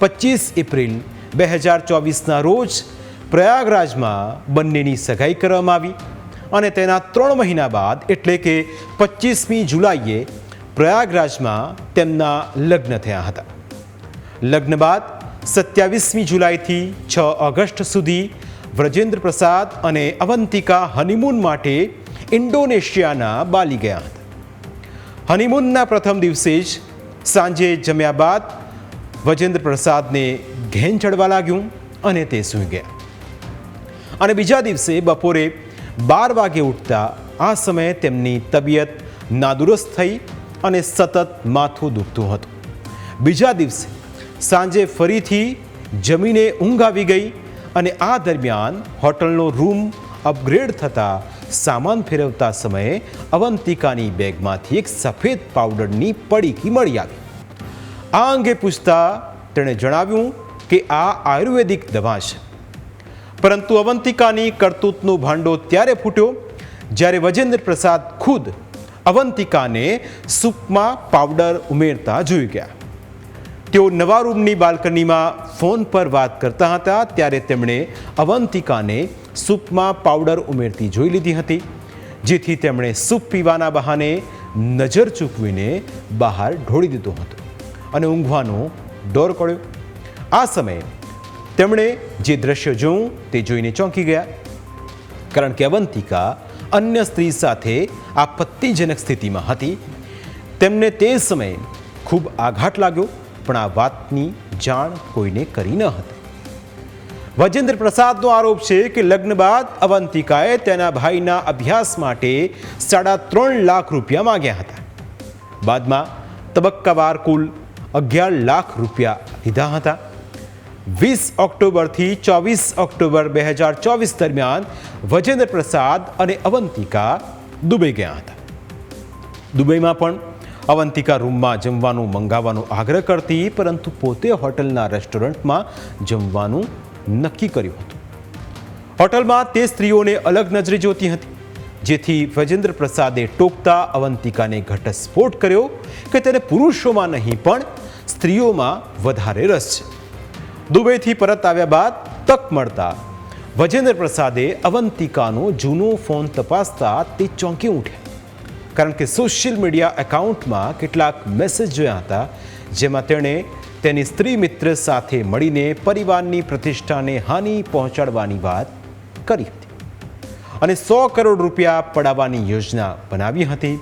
પચીસ એપ્રિલ બે હજાર ચોવીસના રોજ પ્રયાગરાજમાં બંનેની સગાઈ કરવામાં આવી અને તેના ત્રણ મહિના બાદ એટલે કે પચીસમી જુલાઈએ પ્રયાગરાજમાં તેમના લગ્ન થયા હતા. લગ્ન બાદ સત્યાવીસમી જુલાઈથી છ ઓગસ્ટ સુધી વ્રજેન્દ્ર પ્રસાદ અને અવંતિકા હનીમૂન માટે ઇન્ડોનેશિયાના બાલી ગયા હતા. હનીમૂનના પ્રથમ દિવસે જ સાંજે જમ્યા બાદ વજેન્દ્ર પ્રસાદને ઘેન ચડવા લાગ્યું અને તે સૂઈ ગયા. અને બીજા દિવસે બપોરે બાર વાગે ઉઠતા આ સમયે તેમની તબિયત નાદુરસ્ત થઈ અને સતત માથું દુખતું હતું. બીજા દિવસે સાંજે ફરીથી જમીને ઊંઘ આવી ગઈ અને આ દરમિયાન હોટલનો રૂમ અપગ્રેડ થતાં સામાન ફેરવતા સમયે અવંતિકાની બેગમાંથી એક સફેદ પાવડરની પડીકી મળી આવી. આ અંગે પૂછતા તેણે જણાવ્યું કે આ આયુર્વેદિક દવા છે. પરંતુ અવંતિકાની કરતૂતનો ભાંડો ત્યારે ફૂટ્યો જ્યારે વજેન્દ્ર પ્રસાદ ખુદ અવંતિકાને સૂપમાં પાવડર ઉમેરતા જોઈ ગયા. તેઓ નવા રૂમની બાલ્કનીમાં ફોન પર વાત કરતા હતા ત્યારે તેમણે અવંતિકાને સૂપમાં પાવડર ઉમેરતી જોઈ લીધી હતી, જેથી તેમણે સૂપ પીવાના બહાને નજર ચૂકવીને બહાર ઢોળી દીધો હતો. અને ઊંઘવાનો ડોર પડ્યો. આ સમયે તેમણે જે દ્રશ્ય જોયું તે જોઈને ચોંકી ગયા. કારણ કે અવંતિકા અન્ય સ્ત્રી સાથે આપત્તિજનક સ્થિતિમાં હતી. તેમને તે સમયે ખૂબ આઘાત લાગ્યો, પણ આ વાતની જાણ કોઈને કરી ન હતી. વજેન્દ્ર પ્રસાદનો આરોપ છે કે લગ્ન બાદ અવંતિકાએ તેના ભાઈના અભ્યાસ માટે સાડા ત્રણ લાખ રૂપિયા માંગ્યા હતા. બાદમાં તબક્કાવાર કુલ અગિયાર લાખ રૂપિયા લીધા હતા. વીસ ઓક્ટોબરથી ચોવીસ ઓક્ટોબર બે હજાર ચોવીસ દરમિયાન વજેન્દ્ર પ્રસાદ અને અવંતિકા દુબઈ ગયા હતા. દુબઈમાં પણ અવંતિકા રૂમમાં જમવાનું મંગાવવાનો આગ્રહ કરતી, પરંતુ પોતે હોટલના રેસ્ટોરન્ટમાં જમવાનું નક્કી કર્યું હતું. હોટલમાં તે સ્ત્રીઓને અલગ નજરે જોતી હતી. જેથી વજેન્દ્ર પ્રસાદે ટોકતા અવંતિકાને ઘટસ્ફોટ કર્યો કે તેને પુરુષોમાં નહીં પણ સ્ત્રીઓમાં વધારે રસ છે. દુબઈથી પરત આવ્યા બાદ તક મળતા વજેન્દ્ર પ્રસાદે અવંતિકાનો જૂનો ફોન તપાસતા તે ચોંકી ઉઠ્યા કારણ કે સોશિયલ મીડિયા એકાઉન્ટમાં કેટલાક મેસેજ જોયા હતા, જેમાં તેણે તેની સ્ત્રી મિત્ર સાથે મળીને પરિવારની પ્રતિષ્ઠાને હાનિ પહોંચાડવાની વાત કરી હતી. અને સો કરોડ રૂપિયા પડાવવાની યોજના બનાવી હતી.